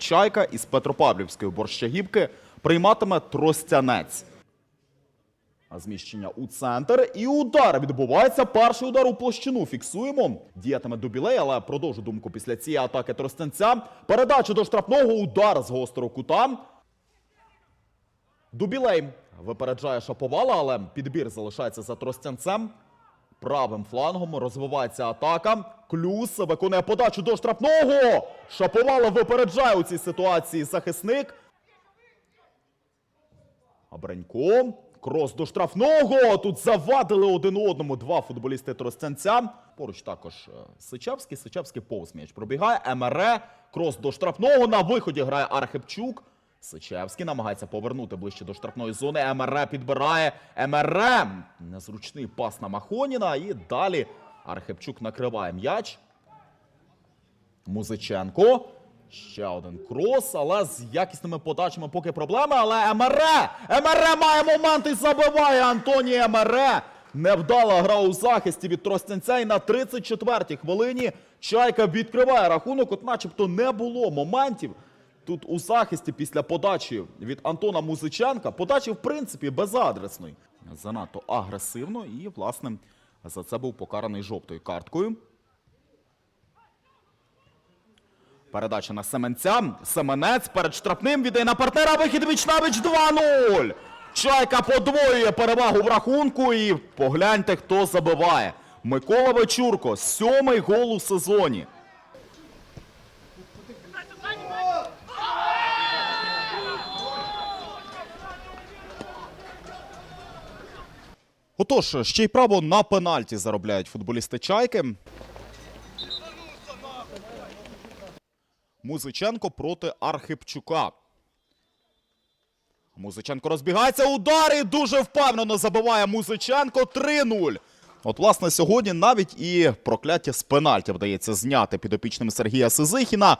Чайка із Петропавлівської борщагівки прийматиме Тростянець. А Зміщення у центр і удар відбувається. Перший удар у площину. Фіксуємо. Діятиме Дубілей, але продовжу думку після цієї атаки Тростянця. Передача до штрафного. Удар з гострого кута. Дубілей випереджає Шаповала, але підбір залишається за Тростянцем. Правим флангом розвивається атака. Клюс виконує подачу до штрафного. Шаповала випереджає у цій ситуації захисник. А Бренько. Крос до штрафного. Тут завадили один одному два футболісти Тростянця. Поруч також е, Сичавський. Сичавський повз м'яч пробігає. МРЕ. Крос до штрафного. На виході грає Архипчук. Сичевський намагається повернути ближче до штрафної зони. МРЕ підбирає. МРЕ. Незручний пас на Махоніна. І далі Архипчук накриває м'яч. Музиченко. Ще один крос, але з якісними подачами поки проблеми. Але Емере! Емере має момент і забиває Антоній Емере. Невдала гра у захисті від Тростянця. І на 34-й хвилині Чайка відкриває рахунок. От начебто не було моментів. Тут у захисті після подачі від Антона Музиченка. Подачі, в принципі, безадресної. Занадто агресивно і, власне, за це був покараний жовтою карткою. Передача на Семенця. Семенець перед штрафним віддає на партнера. Вихід Вічнавич 2-0. Чайка подвоює перевагу в рахунку. І погляньте, хто забиває. Микола Вечурко. Сьомий гол у сезоні. Отож, ще й право на пенальті заробляють футболісти Чайки. Музиченко проти Архипчука. Музиченко розбігається. Удар і дуже впевнено забиває Музиченко 3-0. От, власне, сьогодні навіть і прокляття з пенальті вдається зняти підопічним Сергія Сизихіна.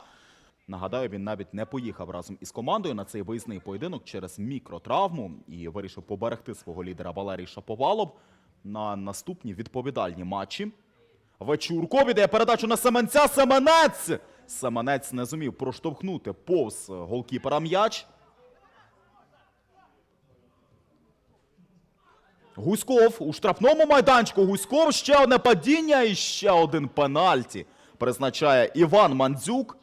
Нагадаю, він навіть не поїхав разом із командою на цей виїзний поєдинок через мікротравму і вирішив поберегти свого лідера Валерій Шаповалов на наступні відповідальні матчі. Вечурко віддає передачу на Семенця. Семенець! Семенець не зумів проштовхнути повз голкіпера м'яч. Гуськов у штрафному майданчику. Гуськов ще одне падіння і ще один пенальті. Призначає Іван Мандзюк.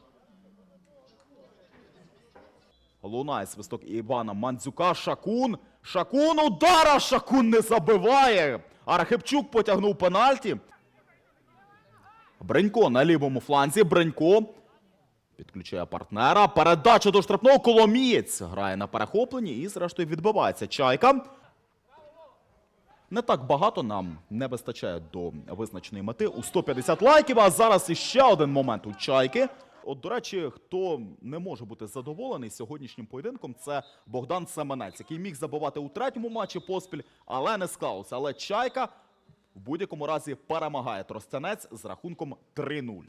Лунає свисток Івана Мандзюка. Шакун. Шакун удара. Шакун не забиває. Архипчук потягнув пенальті. Бренько на лівому фланзі. Бренько підключає партнера. Передача до штрафного. Коломієць грає на перехопленні і, зрештою, відбивається. Чайка. Не так багато нам не вистачає до визначеної мети у 150 лайків. А зараз іще один момент у чайки. От, до речі, хто не може бути задоволений сьогоднішнім поєдинком, це Богдан Семенець, який міг забивати у третьому матчі поспіль, але не склалося. Але чайка в будь-якому разі перемагає Тростянець з рахунком 3-0.